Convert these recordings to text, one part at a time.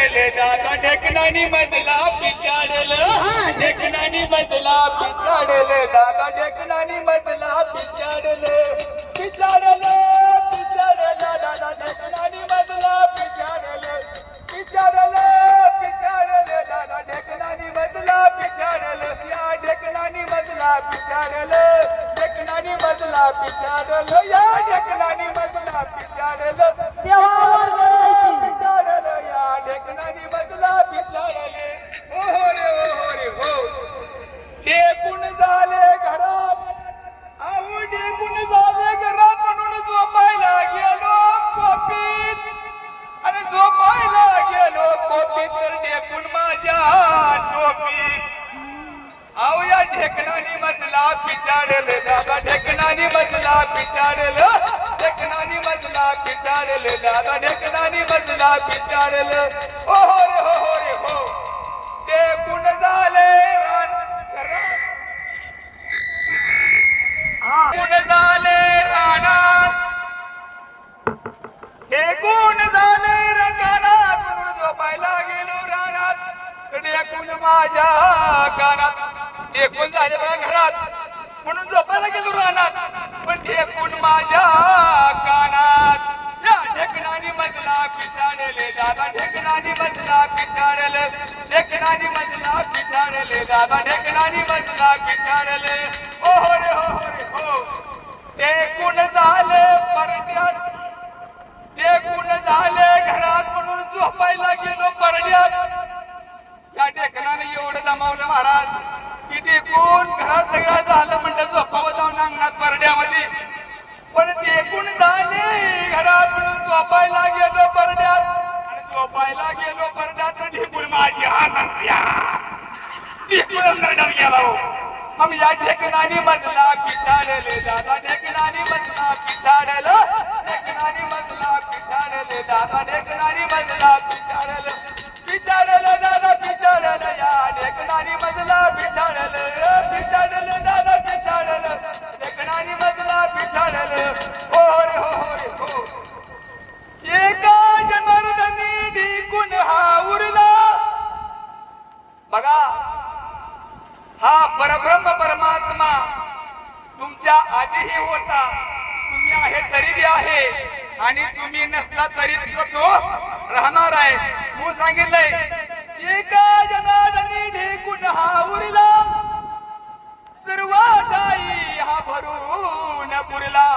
पिचाडले दादा ढेकणानी मधला पिचाडल ढेकणानी मधला पिचाडले दादा ढेकणानी मधला पिचाडल पिचाडल पिचाडल दादा ढेकणानी मधला पिचाडल पिचाडल पिचाडल दादा ढेकणानी मधला पिचाडल या ढेकणानी मधला पिचाडल ढेकणानी मधला पिचाडल या मधला पिचाडले दादा ढेकणानी मजला पिचाडले ढेकणानी मजला पिचाडले दादा ढेकणानी मजला पिचाडले ओ हो, हो रे हो हो रे हो. ते गुण झाले रान गुण झाले राणा. हे गुण झाले रंगाना म्हणून झोपायला गेलो राणात कडे ढेकून माझ्या कानात. एकूण झाले बघा घरात. म्हणून झोपायला गेलो राहणार पण ढेकून माझ्या कानात. या ढेकणानी मधला पिछाडले दादा ढेकणानी मधला पिछाडले. ढेकणानी मधला पिछाडले दादा ढेकणानी मधला पिछाडले. ओ हो रे हो, हो रे हो. ढेकून झाले परड्यात. ते झाले घरात म्हणून झोपायला गेलो परड्यात. या टेकनाने एवढं दमावलं महाराज. की एकूण घरात सगळं झालं म्हणलं झोपावं जाऊन अंगणात परड्यामध्ये. पण ते एकूण झाले? घरात म्हणून झोपायला गेलो परड्यात. आणि झोपायला गेलो परड्यात आणि माझी हातात या टेकून गेला. हो मग या ढेकणाने मधला पिछाडले दादा ढेकणाने मधला पिछाडलं ढेकणाने मधला पिछाडले दादा ढेकणाने मधला हा परब्रह्म परमात्मा तुमच्या आधीही होता. तुम्ही आहे तरी आहे. आणि तुम्ही नसला तरी तो राहणार आहे. तू सांगितलंय एका जनादनी ढेकून हा उरला. सर्व दाई हा भरून पुरला.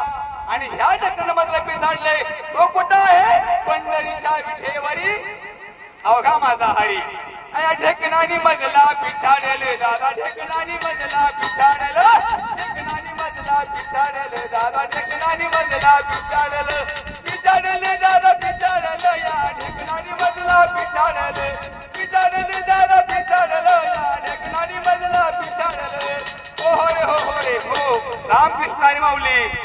आणि ह्या जटन मधलं पिसाडले तो कुठं आहे? पंढरीच्या विठेवरी. अवघा माझा हरी. ढेकणानी मजला पिछाडेले दादा ढेकणानी मजला पिछाडल. ढेकणानी मजला पिछाडल दादा ढेकणानी मजला पिछाडल. पिछाडेले दादा पिछाडल या ढेकणानी मजला पिछाडल. पिछाडेले दादा पिछाडल या ढेकणानी मजला पिछाडल. हो हो रे हो हो रे हो. रामकृष्ण माऊली.